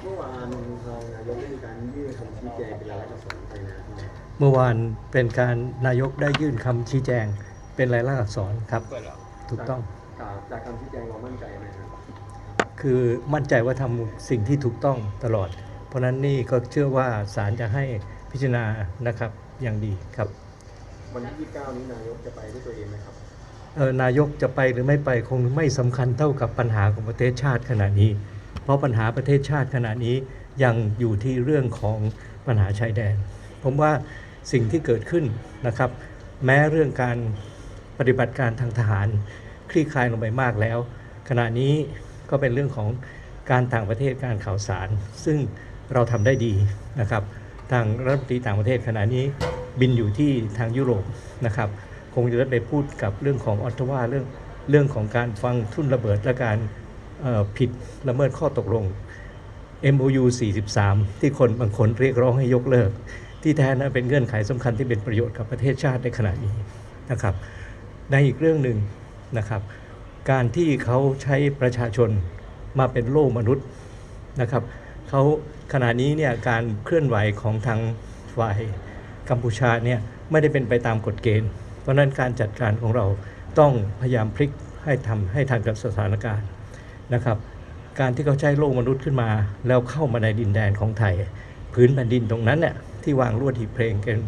เมื่อวานทางนายกได้มีการยื่นคำชี้แจงเป็นรายลักษณ์อักษรไปนะครับเมื่อวานเป็นการนายกได้ยื่นคำชี้แจง เป็นรายลักษณ์อักษรครับ ถูกต้อง จากจากคำชี้แจงเรามั่นใจไหมครับคือมั่นใจว่าทำสิ่งที่ถูกต้องตลอด เพราะฉะนั้นนี่ก็เชื่อว่าศาลจะให้พิจารณานะครับอย่างดีครับ วันที่29นี้นายกจะไปด้วยตัวเองไหมครับเอ่อ นายกจะไปหรือไม่ไปคงไม่สำคัญเท่ากับปัญหาของประเทศชาติขณะนี้ เพราะปัญหาประเทศชาติขณะนี้ยังอยู่ที่เรื่องของปัญหาชายแดน ผมว่าสิ่งที่เกิดขึ้นนะครับ แม้เรื่องการปฏิบัติการทางทหารคลี่คลายลงไปมากแล้ว ขณะนี้ก็เป็นเรื่องของการต่างประเทศการข่าวสาร ซึ่งเราทำได้ดีนะครับ ทางรัฐมนตรีต่างประเทศขณะนี้บินอยู่ที่ทางยุโรปนะครับ คงจะได้ไปพูดกับเรื่องของออตตาวาเรื่องเรื่องของการฟังทุ่นระเบิดและการผิดละเมิดข้อตกลง MOU 43 ที่คนบางคนเรียกร้องให้ยกเลิก ที่แท้นั้นเป็นเงื่อนไขสำคัญที่เป็นประโยชน์กับประเทศชาติในขณะนี้นะครับ ในอีกเรื่องหนึ่งนะครับ การที่เขาใช้ประชาชนมาเป็นโล่มนุษย์นะครับเขาขณะนี้เนี่ยการเคลื่อนไหวของทางฝ่ายกัมพูชาเนี่ยไม่ได้เป็นไปตามกฎเกณฑ์ เพราะนั้นการจัดการของเราต้องพยายามพลิกให้ทำให้ทันกับสถานการณ์นะครับ การที่เขาใช้โลกมนุษย์ขึ้นมา แล้วเข้ามาในดินแดนของไทย พื้นแผ่นดินตรงนั้นเนี่ยที่วางลวดหีบเพลงกัน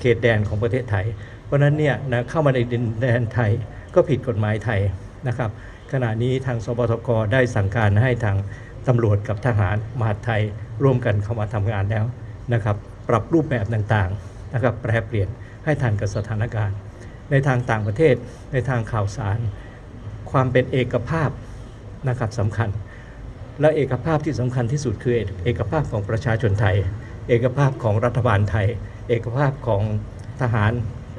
เขตแดนของประเทศไทย เพราะฉะนั้นเนี่ยนะเข้ามาในดินแดนไทยก็ผิดกฎหมายไทยนะครับขณะนี้ทางสปทกได้สั่งการให้ทางตำรวจกับทหารมหาดไทยร่วมกันเข้ามาทำงานแล้วนะครับ ปรับรูปแบบต่างๆนะครับแปรเปลี่ยน ให้ทันกับสถานการณ์ ในทางต่างประเทศ ในทางข่าวสาร ความเป็นเอกภาพนะครับสำคัญ และเอกภาพที่สำคัญที่สุดคือเอกภาพของประชาชนไทย เอกภาพของรัฐบาลไทย เอกภาพของทหาร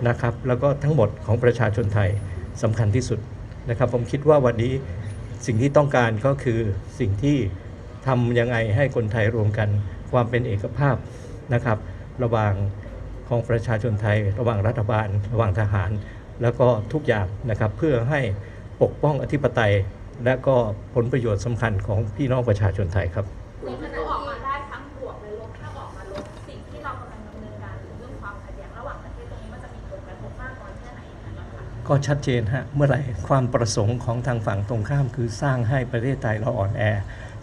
นะครับแล้วก็ทั้งหมดของประชาชนไทยสำคัญที่สุดนะครับ ผมคิดว่าวันนี้สิ่งที่ต้องการก็คือสิ่งที่ทำยังไงให้คนไทยรวมกัน ความเป็นเอกภาพนะครับ ระหว่าง ของประชาชนไทย ระหว่างรัฐบาล ระหว่างทหาร แล้วก็ทุกอย่างนะครับเพื่อให้ปกป้องอธิปไตย และก็ผลประโยชน์สำคัญของพี่น้องประชาชนไทยครับในขณะออกมาได้ทั้งบวกและลบถ้าออกมาลบสิ่งที่เรากำลังดำเนินการคือเรื่องความขัดแย้งระหว่างประเทศตรงนี้มันจะมีผลกระทบมากน้อยแค่ไหนนะคะก็ชัดเจนฮะ เมื่อไหร่ความประสงค์ของทางฝั่งตรงข้าม คือสร้างให้ประเทศไทยเราอ่อนแอ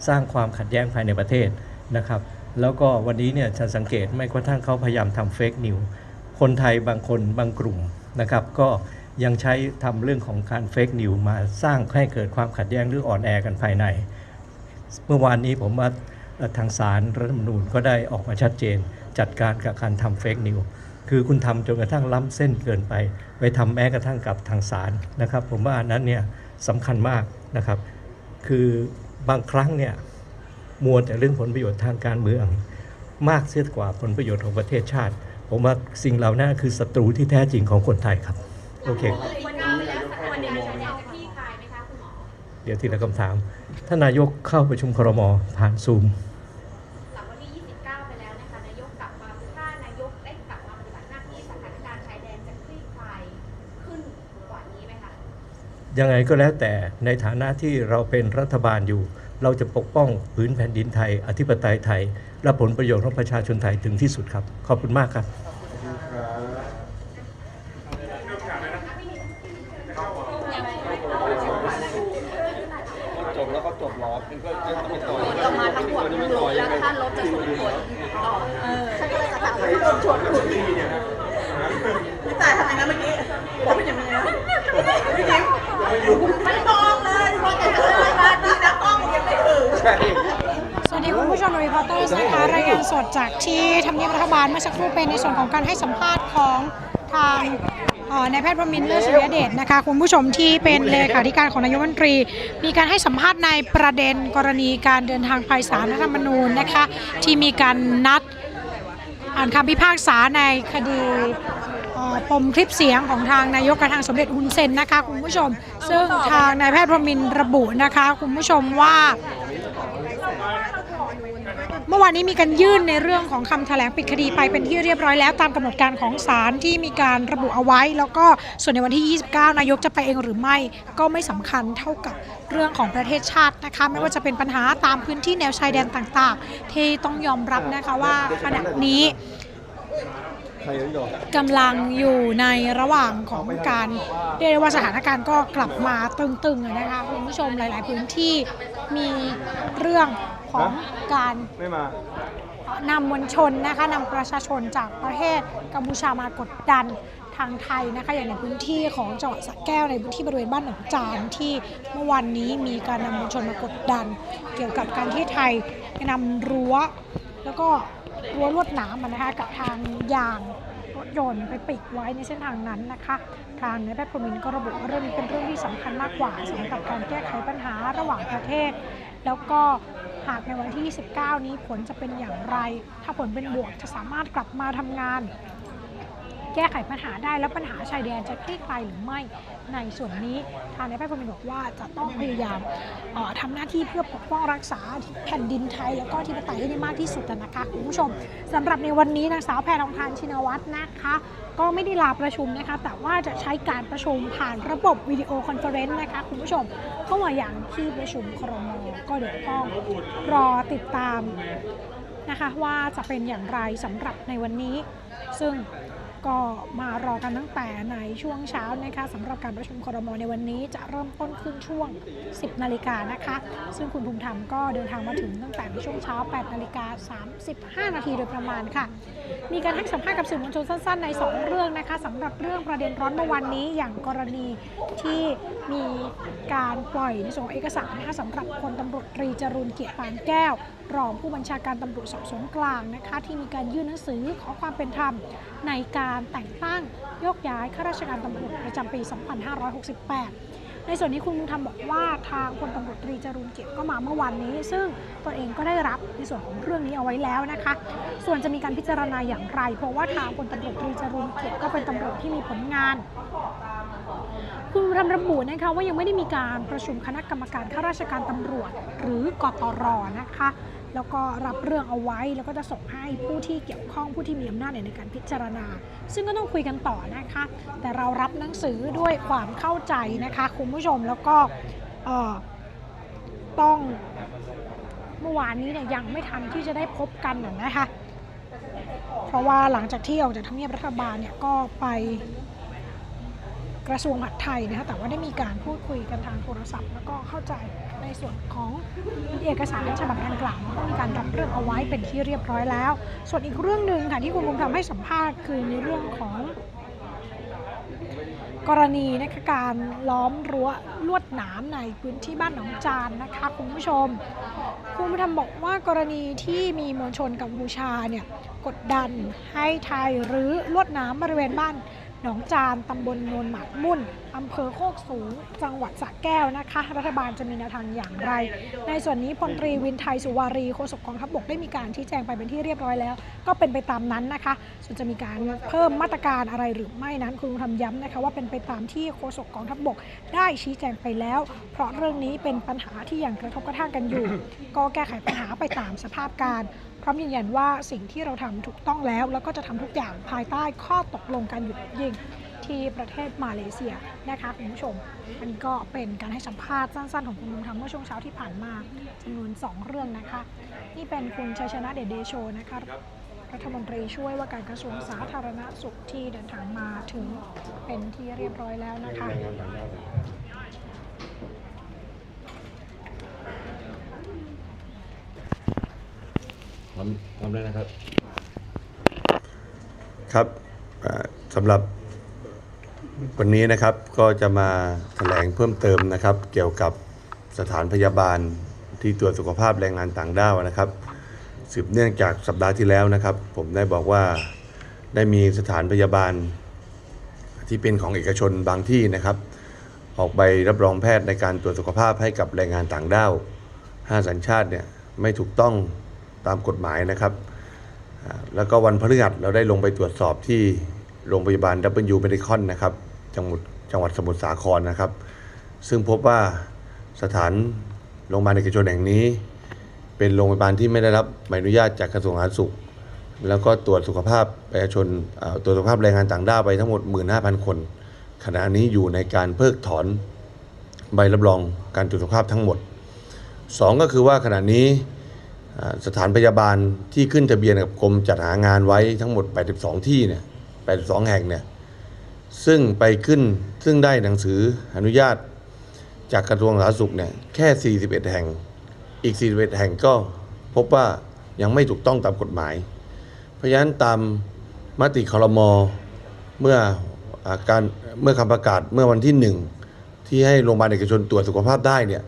สร้างความขัดแย้งภายในประเทศนะครับ แล้วก็วันนี้เนี่ยจะสังเกตไม่กระทั่งเขาพยายามทำเฟกนิวคนไทยบางคนบางกลุ่มนะครับ ก็ยังใช้ทำเรื่องของการเฟกนิวมาสร้างให้เกิดความขัดแย้งหรืออ่อนแอกันภายใน เมื่อวานนี้ผมว่าทางศาลรัฐธรรมนูญก็ได้ออกมาชัดเจน จัดการกับการทำเฟกนิวคือคุณทำจนกระทั่งล้ำเส้นเกินไป ไปทำแม้กระทั่งกับทางศาลนะครับ ผมว่าอันนั้นเนี่ยสำคัญมากนะครับ คือบางครั้งเนี่ย มัวแต่เรื่องผลประโยชน์ทางการเมือง มากเสียกว่าผลประโยชน์ของประเทศชาติ ผมว่าสิ่งเหล่านั้นคือศัตรูที่แท้จริงของคนไทยครับ โอเควันนี้แล้วสถานการณ์ชายแดนจะคลี่คลายไหมคะคุณหมอเดี๋ยวทีละคำถาม ท่านนายกเข้าประชุมครมผ่านซูมหลังวันที่29ไปแล้วนะคะนายกกลับมาถ้านายกได้กลับมาปฏิบัติหน้าที่สถานการณ์ชายแดนจะคลี่คลายขึ้นกว่านี้ไหมคะยังไงก็แล้วแต่ในฐานะที่เราเป็นรัฐบาลอยู่ เราจะปกป้องพื้นแผ่นดินไทย อธิปไตยไทย และผลประโยชน์ของประชาชนไทยถึงที่สุดครับ ขอบคุณมากครับจบแล้วก็จบหรอมันก็จะต้องไปต่อกลับมาทั้งบวกทั้งลบแล้วถ้าลบจะส่งผลต่อออฉันก็เลยจะถามว่าโดนชนคุณพี่ตายทำไงนะเมื่อกี้บอกพี่ยิ้มยังไงนะพี่ยิ้มไม่มองเลยมองแต่เธอมาดีนะก สวัสดีคุณผู้ชมรีพอร์เตอร์นะคะรายงานสดจากที่ทำเนียบรัฐบาลเมื่อสักครู่เป็นในส่วนของการให้สัมภาษณ์ของทางนายแพทย์พรหมินทร์เลิศสุริยเดชนะคะคุณผู้ชมที่เป็นเลขาธิการของนายกรัฐมนตรี มีการให้สัมภาษณ์ในประเด็นกรณีการเดินทางไปศาลรัฐธรรมนูญนะคะที่มีการนัดอ่านคำพิพากษาในคดี ปมคลิปเสียงของทางนายกกับทางสมเด็จฮุนเซนนะคะคุณผู้ชม ซึ่งทางนายแพทย์พรมินระบุนะคะคุณผู้ชมว่า เมื่อวานนี้มีการยื่นในเรื่องของคำแถลงปิดคดีไปเป็นที่เรียบร้อยแล้วตามกำหนดการของศาลที่มีการระบุเอาไว้ แล้วก็ส่วนในวันที่ 29 นายกจะไปเองหรือไม่ก็ไม่สำคัญเท่ากับเรื่องของประเทศชาตินะคะไม่ว่าจะเป็นปัญหาตามพื้นที่แนวชายแดนต่าง ๆ ที่ต้องยอมรับนะคะว่าขณะนี้ กกำลังอยู่ในระหว่างของการเรียกได้ว่าสถานการณ์ก็กลับมาตึงๆอะนะคะคุณผู้ชมหลาย ๆ พื้นที่มีเรื่องของการไม่มานำมวลชนนะคะนำประชาชนจากประเทศกัมพูชามากดดันทางไทยนะคะอย่างในพื้นที่ของจังหวัดสระแก้วในพื้นที่บริเวณบ้านหนองจานที่เมื่อวันนี้มีการนำมวลชนมากดดัน เกี่ยวกับการที่ไทยนำรั้ว แล้วก็ รั้วลวดหนามนะคะกับทางยางรถยนต์ไปปิดไว้ในเส้นทางนั้นนะคะทางนายแพทย์พรมินก็ระบุว่าเรื่องนี้เป็นเรื่องที่สำคัญมากกว่าสำหรับการแก้ไขปัญหาระหว่างประเทศ แล้วก็หากในวันที่ 29 นี้ผลจะเป็นอย่างไร ถ้าผลเป็นบวกจะสามารถกลับมาทำงาน แก้ไขปัญหาได้แล้วปัญหาชายแดนจะคลี่คลายหรือไม่ ในส่วนนี้ทางนายแพทย์พรหมินทบอกว่าจะต้องพยายามเอ่อทำหน้าที่เพื่อปกป้องรักษาแผ่นดินไทย แล้วก็ที่ปไตยให้ได้มากที่สุดนะคะคุณผู้ชมสำหรับในวันนี้นางสาวแพทองทานชินวัตรนะคะ ก็ไม่ได้ลาประชุมนะคะ แต่ว่าจะใช้การประชุมผ่านระบบวิดีโอคอนเฟอเรนซ์นะคะคุณผู้ชมเข้ามาอย่างที่ประชุมครมก็เดี๋ยวต้องรอติดตามนะคะว่าจะเป็นอย่างไรสำหรับในวันนี้ ซึ่ง ก็มารอกันตั้งแต่ในช่วงเช้านะคะสำหรับการประชุมครมในวันนี้จะเริ่มต้นขึ้นช่วง 10 นาฬิกานะคะ ซึ่งคุณภูมิธรรมก็เดินทางมาถึงตั้งแต่ในช่วงเช้า 8 นาฬิกา 35 นาทีโดยประมาณค่ะ มีการให้สัมภาษณ์กับสื่อมวลชนสั้นๆ ใน 2 เรื่องนะคะสำหรับเรื่องประเด็นร้อนเมื่อวันนี้อย่างกรณีที่มีการปล่อยในส่วนของเอกสารนะคะสำหรับพลตำรวจตรีจรูนเกียรติปานแก้ว รองผู้บัญชาการตำรวจสอบสวนกลางนะคะที่มีการยื่นหนังสือขอความเป็นธรรมในการแต่งตั้งโยกย้ายข้าราชการตำรวจประจำปี 2568 ในส่วนนี้คุณภูมิธรรมบอกว่าทางพลตำรวจตรีจรูนเกียรติก็มาเมื่อวานนี้ ซึ่งตนเองก็ได้รับในส่วนของเรื่องนี้เอาไว้แล้วนะคะ ส่วนจะมีการพิจารณาอย่างไร เพราะว่าทางพลตำรวจตรีจรูนเกียรติก็เป็นตำรวจที่มีผลงานคุณภูมิธรรมระบุนะคะว่ายังไม่ได้มีการประชุมคณะกรรมการข้าราชการตำรวจ หรือกตรนะคะ แล้วก็รับเรื่องเอาไว้ แล้วก็จะส่งให้ผู้ที่เกี่ยวข้องผู้ที่มีอำนาจในการพิจารณา ซึ่งก็ต้องคุยกันต่อนะคะ แต่เรารับหนังสือด้วยความเข้าใจนะคะคุณผู้ชมแล้วก็ต้องเมื่อวานนี้เนี่ยยังไม่ทันที่จะได้พบกันน่ะนะคะเพราะว่าหลังจากที่ออกจากทำเนียบรัฐบาลเนี่ยก็ไปกระทรวงมหาดไทยนะคะแต่ว่าได้มีการพูดคุยกันทางโทรศัพท์ แล้วก็เข้าใจ ในส่วนของเอกสารฉบับดังกล่าวก็มีการรับเรื่องเอาไว้เป็นที่เรียบร้อยแล้ว ส่วนอีกเรื่องหนึ่งค่ะที่คุณภูมิธรรมให้สัมภาษณ์คือในเรื่องของกรณีนะคะการล้อมรั้วลวดหนามในพื้นที่บ้านหนองจานนะคะคุณผู้ชม คุณภูมิธรรมบอกว่ากรณีที่มีมวลชนกัมพูชาเนี่ยกดดันให้ไทยหรือลวดหน้ำบริเวณบ้าน หนองจานตำบลโนนหมากมุ่นอำเภอโคกสูง จังหวัดสระแก้วนะคะ รัฐบาลจะมีแนวทางอย่างไร ในส่วนนี้พลตรีวินไทยสุวารีโฆษกกองทัพบกได้มีการชี้แจงไปเป็นที่เรียบร้อยแล้ว ก็เป็นไปตามนั้นนะคะ ส่วนจะมีการเพิ่มมาตรการอะไรหรือไม่นั้นคุณภูธรรมย้ำนะคะว่าเป็นไปตามที่โฆษกกองทัพบกได้ชี้แจงไปแล้ว เพราะเรื่องนี้เป็นปัญหาที่ยังกระทบกระทั่งกันอยู่ ก็แก้ไขปัญหาไปตามสภาพการ พร้อมยืนยันว่าสิ่งที่เราทำถูกต้องแล้ว แล้วก็จะทำทุกอย่างภายใต้ข้อตกลงการหยุดยิงที่ประเทศมาเลเซียนะคะคุณผู้ชม อันนี้ก็เป็นการให้สัมภาษณ์สั้นๆของคุณลุงทำเมื่อช่วงเช้าที่ผ่านมาจำนวน 2 เรื่องนะคะ นี่เป็นคุณชัยชนะเดชเดโชนะคะรัฐมนตรีช่วยว่าการกระทรวงสาธารณสุขที่เดินทางมาถึงเป็นที่เรียบร้อยแล้วนะคะ ร้อมพร้อมแล้วนะครับ ครับสำหรับวันนี้นะครับก็จะมาแถลงเพิ่มเติมนะครับ เกี่ยวกับสถานพยาบาลที่ตรวจสุขภาพแรงงานต่างด้าวนะครับ สืบเนื่องจากสัปดาห์ที่แล้วนะครับ ผมได้บอกว่าได้มีสถานพยาบาลที่เป็นของเอกชนบางที่นะครับ ออกใบรับรองแพทย์ในการตรวจสุขภาพให้กับแรงงานต่างด้าวห้าสัญชาติเนี่ยไม่ถูกต้อง ตามกฎหมายนะครับ แล้วก็วันพฤหัสเราได้ลงไปตรวจสอบที่โรงพยาบาล W Medicon นะครับจังหวัดจังหวัดสมุทรสาครนะครับ ซึ่งพบว่าสถานโรงพยาบาลเอกชนแห่งนี้ เป็นโรงพยาบาลที่ไม่ได้รับใบอนุญาตจากกระทรวงสาธารณสุข แล้วก็ตรวจสุขภาพประชาชนตรวจสุขภาพแรงงานต่างด้าวไปทั้งหมด 15,000 คน ขณะนี้อยู่ในการเพิกถอนใบรับรองการตรวจสุขภาพทั้งหมดสองก็คือว่าขณะนี้ สถานพยาบาลที่ขึ้นทะเบียนกับกรมจัดหางานไว้ทั้งหมด 82 ที่เนี่ย 82 แห่งเนี่ย ซึ่งไปขึ้น ซึ่งได้หนังสืออนุญาตจากกระทรวงสาธารณสุขเนี่ยแค่ 41 แห่ง อีก 41 แห่งก็พบว่ายังไม่ถูกต้องตามกฎหมาย เพราะฉะนั้นตามมติคอรมอเมื่ออาการเมื่อคำประกาศเมื่อวันที่หนึ่งที่ให้โรงพยาบาลเอกชนตรวจสุขภาพได้เนี่ย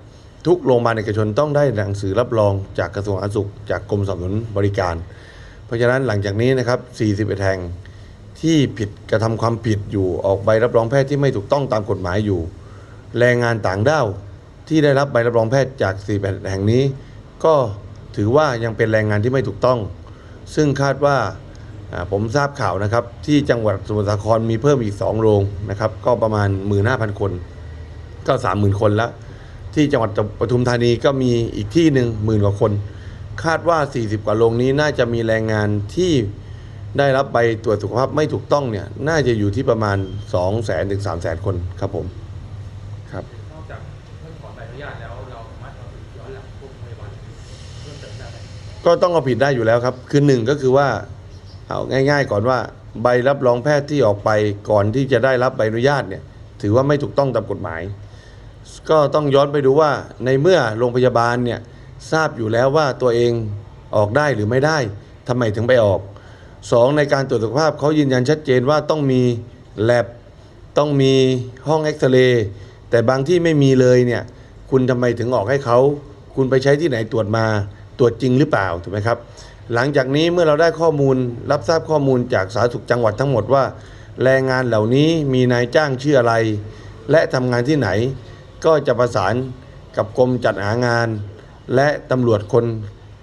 ทุกโรงพยาบาลเอกชนต้องได้หนังสือรับรองจากกระทรวงสาธารณสุข จากกรมสนับสนุนบริการ เพราะฉะนั้นหลังจากนี้นะครับ 41 แห่งที่ผิดกระทำความผิดอยู่ออกใบรับรองแพทย์ที่ไม่ถูกต้องตามกฎหมายอยู่ แรงงานต่างด้าวที่ได้รับใบรับรองแพทย์จาก 41 แห่งนี้ ก็ถือว่ายังเป็นแรงงานที่ไม่ถูกต้อง ซึ่งคาดว่าอ่าผมทราบข่าวนะครับ ที่จังหวัดสมุทรสาครมีเพิ่มอีก 2 โรงนะครับ ก็ประมาณ 15,000 คน ก็ 30,000 คนแล้ว ที่จังหวัดปทุมธานีก็มีอีกที่หนึ่งหมื่นกว่าคน คาดว่า 40 กว่าโรงนี้น่าจะมีแรงงานที่ได้รับใบตรวจสุขภาพไม่ถูกต้องเนี่ย น่าจะอยู่ที่ประมาณ 2 0 0 0 0 0ถึง3 0 0 0 0คนครับผมครับนอกจากเรื่องขอใบอนุญาตแล้วเราสามารถเอาผิดย้อนหลังพวกพยาบาลเพิ่มเติมได้ไหมก็ต้องเอาผิดได้อยู่แล้วครับ คือหนึ่งก็คือว่าเอาง่าย ๆ ก่อนว่าใบรับรองแพทย์ที่ออกไปก่อนที่จะได้รับใบอนุญาตเนี่ย ถือว่าไม่ถูกต้องตามกฎหมาย ก็ต้องย้อนไปดูว่าในเมื่อโรงพยาบาลเนี่ยทราบอยู่แล้วว่าตัวเองออกได้หรือไม่ได้ทำไมถึงไปออกสองในการตรวจสุขภาพเขายืนยันชัดเจนว่าต้องมีแลบต้องมีห้องเอ็กซเรย์แต่บางที่ไม่มีเลยเนี่ยคุณทำไมถึงออกให้เขา คุณไปใช้ที่ไหนตรวจมาตรวจจริงหรือเปล่าถูกไหมครับ หลังจากนี้เมื่อเราได้ข้อมูลรับทราบข้อมูลจากสาธารณสุขจังหวัดทั้งหมดว่า แรงงานเหล่านี้มีนายจ้างชื่ออะไร และทำงานที่ไหน ก็จะประสานกับกรมจัดหางาน และตำรวจคน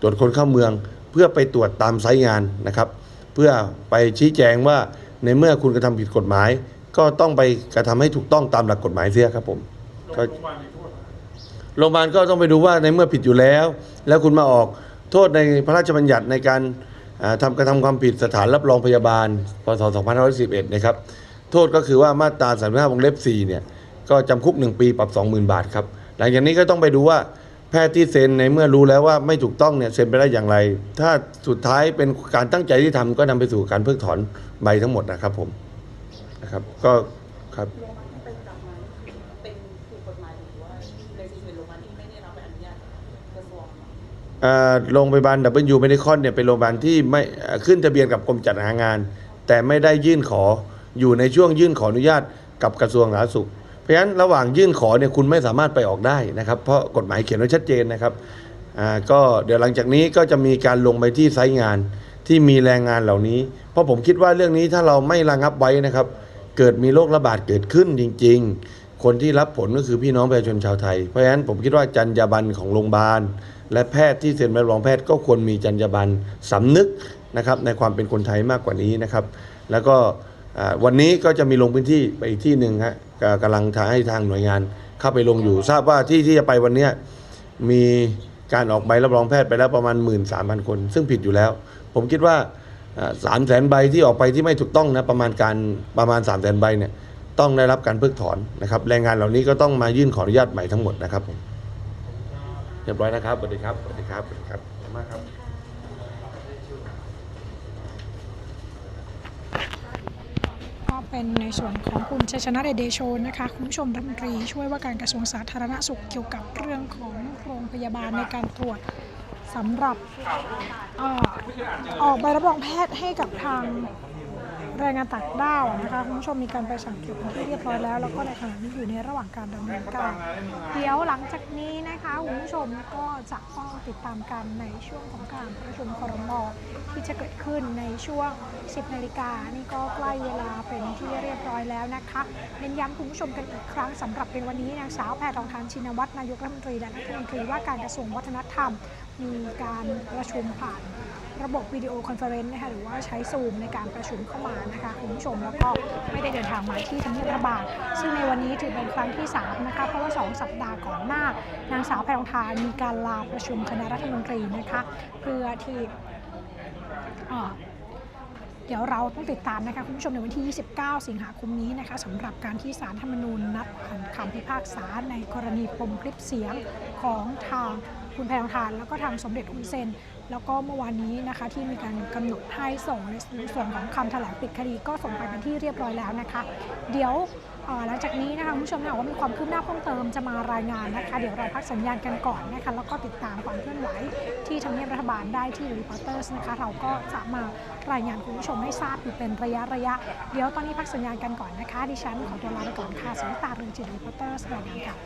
ตรวจคนเข้าเมือง เพื่อไปตรวจตามไซต์งานนะครับ เพื่อไปชี้แจงว่าในเมื่อคุณกระทำผิดกฎหมาย ก็ต้องไปกระทำให้ถูกต้องตามหลักกฎหมายเสียครับผมก็โรงพยาบาลก็ต้องไปดูว่าในเมื่อผิดอยู่แล้ว แล้วคุณมาออกโทษในพระราชบัญญัติในการทำกระทำความผิดสถานรับรองพยาบาลพศ2511 นะครับ โทษก็คือว่ามาตรา35วงเล็บ4เนี่ย ก็จำคุก 1 ปีปรับ 20,000 บาทครับ หลังจากนี้ก็ต้องไปดูว่าแพทย์ที่เซ็นในเมื่อรู้แล้วว่าไม่ถูกต้องเนี่ยเซ็นไปได้อย่างไร ถ้าสุดท้ายเป็นการตั้งใจที่ทำก็นำไปสู่การเพิกถอนใบทั้งหมดนะครับผมนะครับก็ครับโรงพยาบาลที่ไปกลับมานี่เป็นถูกกฎหมายหรือว่าในสิ่งเป็นโรงพยาบาลที่ไม่ได้รับใบอนุญาตจากกระทรวงอ่าโรงพยาบาลดับเบิลยูเมดิคอนเนี่ยเป็นโรงพยาบาลที่ไม่อ่าขึ้นทะเบียนกับกรมจัดหางาน แต่ไม่ได้ยื่นขออยู่ในช่วงยื่นขออนุญาตกับกระทรวงสาธารณสุขเพ ราะฉะนั้นระหว่างยื่นขอเนี่ยคุณไม่สามารถไปออกได้นะครับ เพราะกฎหมายเขียนไว้ชัดเจนนะครับอ่าก็เดี๋ยวหลังจากนี้ก็จะมีการลงไปที่ไซต์งานที่มีแรงงานเหล่านี้ เพราะผมคิดว่าเรื่องนี้ถ้าเราไม่ระงับไว้นะครับ เกิดมีโรคระบาดเกิดขึ้นจริง ๆ คนที่รับผลก็คือพี่น้องประชาชนชาวไทย เพราะฉะนั้นผมคิดว่าจรรยาบรรณของโรงพยาบาล และแพทย์ที่เซ็นใบรองแพทย์ก็ควรมีจรรยาบรรณสำนึกนะครับในความเป็นคนไทยมากกว่านี้นะครับ แล้วก็ วันนี้ก็จะมีลงพื้นที่ไปอีกที่หนึ่งฮะกกำลังทางให้ทางหน่วยงานเข้าไปลงอยู่ ทราบว่าที่ที่จะไปวันนี้มีการออกใบรับรองแพทย์ไปแล้วประมาณ 1 3 0 0 0 คน ซึ่งผิดอยู่แล้ว ผมคิดว่าสามแสนใบที่ออกไปที่ไม่ถูกต้องนะประมาณการประมาณ3 0 0แสนใบเนี่ยต้องได้รับการเพิกถอนนะครับแรงงานเหล่านี้ก็ต้องมายื่นขออนุญาตใหม่ทั้งหมดนะครับผมเรียบร้อยนะครับสวัสดีครับสวัสดีครับสวัสดีครับขอบคุณมากครับ เป็นในส่วนของคุณชัยชนะเดชเดโชนะคะคุณผู้ชมรัฐมนตรีช่วยว่าการกระทรวงสาธารณสุขเกี่ยวกับเรื่องของโรงพยาบาลในการตรวจสำหรับออกใบรับรองแพทย์ให้กับทาง แรงงานต่างด้าวนะคะคุณผู้ชมมีการไปสั่งเก็บที่เรียบร้อยแล้ว แล้วก็ในขณะนี้อยู่ในระหว่างการดำเนินการ เดี๋ยวหลังจากนี้นะคะคุณผู้ชมก็จะต้องติดตามกันในช่วงของการประชุมครมที่จะเกิดขึ้นในช่วง 10 นาฬิกานี่ก็ใกล้เวลาเป็นที่เรียบร้อยแล้วนะคะเน้นย้ำคุณผู้ชมกันอีกครั้งสำหรับในวันนี้นางสาวแพทองทานชินวัตรนายกรัฐมนตรีและรัฐมนตรีว่าการกระทรวงวัฒนธรรม มีการประชุมผ่าน ระบบวิดีโอคอนเฟอเรนซ์นะคะหรือว่าใช้ซูมในการประชุมเข้ามานะคะคุณผู้ชมแล้วก็ไม่ได้เดินทางมาที่ทำเนียบรัฐบาลซึ่งในวันนี้ถือเป็นครั้งที่3นะคะเพราะว่า 2 สัปดาห์ก่อนหน้า นางสาวแพรองทานมีการลาประชุมคณะรัฐมนตรีนะคะเพื่อที่เดี๋ยวเราต้องติดตามนะคะคุณผู้ชมในวันที่ 29 สิงหาคมนี้นะคะสำหรับการที่ศาลธรรมนูญนัดอ่านคำพิพากษาในกรณีปมคลิปเสียงของทาง คุณแพรองทานแล้วก็ทางสมเด็จอุนเซน แล้วก็เมื่อวานนี้นะคะที่มีการกำหนดให้ส่งในส่วนของคำแถลงปิดคดีก็ส่งไปเป็นที่เรียบร้อยแล้วนะคะ เดี๋ยวหลังจากนี้นะคะคุณผู้ชมถ้าว่ามีความคืบหน้าเพิ่มเติมจะมารายงานนะคะ เดี๋ยวเราพักสัญญาณกันก่อนนะคะแล้วก็ติดตามความเคลื่อนไหวที่ทำเนียบรัฐบาลได้ที่ Reporters นะคะเราก็จะมารายงานคุณผู้ชมให้ทราบอยู่เป็นระยะระยะ เดี๋ยวตอนนี้พักสัญญาณกันก่อนนะคะ ดิฉันขอตัวลาไปก่อนค่ะสวัสดีตาเรืองจิต Reporters รายงานค่ะ